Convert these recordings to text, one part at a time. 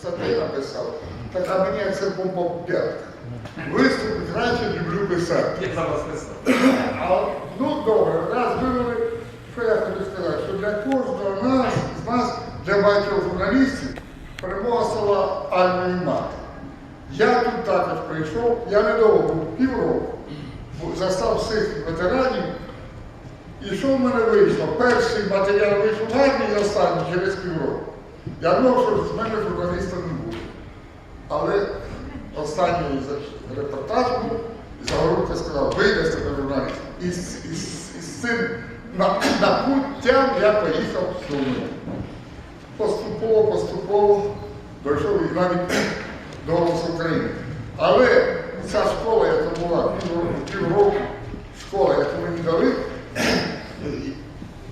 статей написав, так а мені це бомба в п'ятках. Виступи краще люблю писати. Я за вас писав. А, ну добре, раз вивели, що я хочу сказати, що для кожного нас, з нас, для багатьох журналістів, перемога стала альмою мати. Я тут також прийшов, я недовго був півроку, застав всіх ветеранів. І що в мене вийшло? Перший матеріал вийшов гарний останній через півроку. Я думав, що з мене журналіста не буде. Але останній репортаж був, і Загородка сказав, вийде з тебе журналіст. І з, цим на, напуттям я поїхав в Суми. Поступово, поступово дійшов і навіть до «Голосу України. Але ця школа, яка була півроку школа, яку мені дали,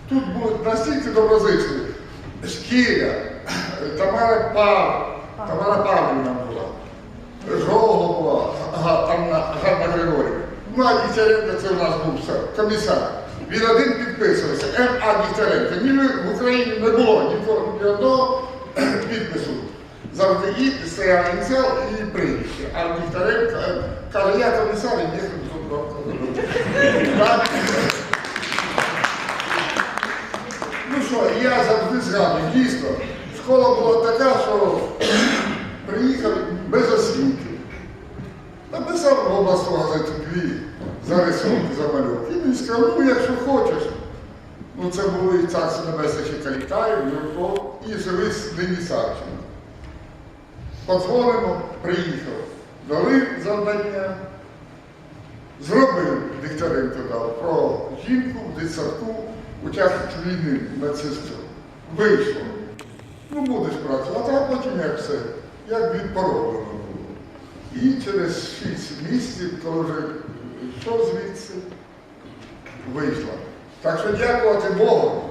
тут були настільки доброзичливі. Шкіря, Тамара Пав, Тамара Павлівна була, Жолго була, ага, там на- Ганна Григорівна. Ну, а Дігтяренко це у нас був комісар. Він один підписувався, М. А. Дігтяренко. Ні в Україні не було ні одного підпису. Завжди і стояв ініціал і прізвище. А Дігтяренко е, каже, я комісар і тут Так? Ну що, я завжди згадую, дійсно, школа була така, що приїхав без освіти. Написав в обласну газету дві зарисунки замальовки. І він сказав, ну якщо хочеш. Ну це були і царство небесне ще Калітаєв, Юрко і живий Денис Савченко. Подзвонимо, приїхав. Дали завдання. Зробив Дігтяренко дав про жінку в дитсадку учасницю війни нацистів. Вийшло. Ну будеш працювати, а потім як все, як відпороблено було. І через 6 місяців, коли вже йшов звідси, вийшла. Так що дякувати Богу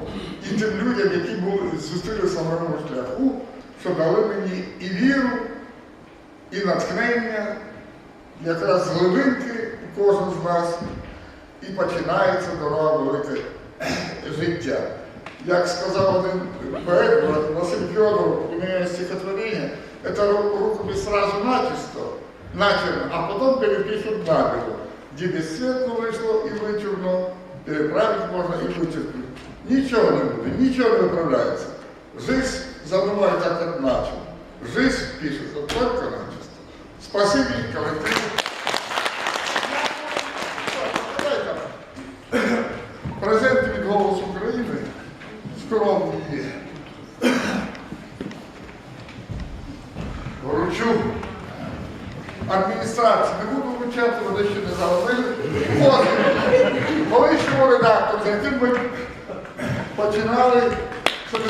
і тим людям, які були, зустрілися на моєму шляху, що дали мені і віру, і натхнення, якраз глибинки у кожен з нас, і починається дорога велике життя. Як сказав один поет, Василь Федоров, у мене є стихотворення, це рукопись сразу начисто, начерно, а потом перепишут набело, где бесцветно вийшло і вичурно, переправити можна і вичеркнути. Нічого не буде, нічого не виправляється. Жизнь забуває так, як наче. Жизнь пишеться тільки начисто. Спасибі, колективу. Скромний є. Вручу адміністрації. Не буду вручати, вони ще не заговорили. Колишньому редактору, з яким ми починали 40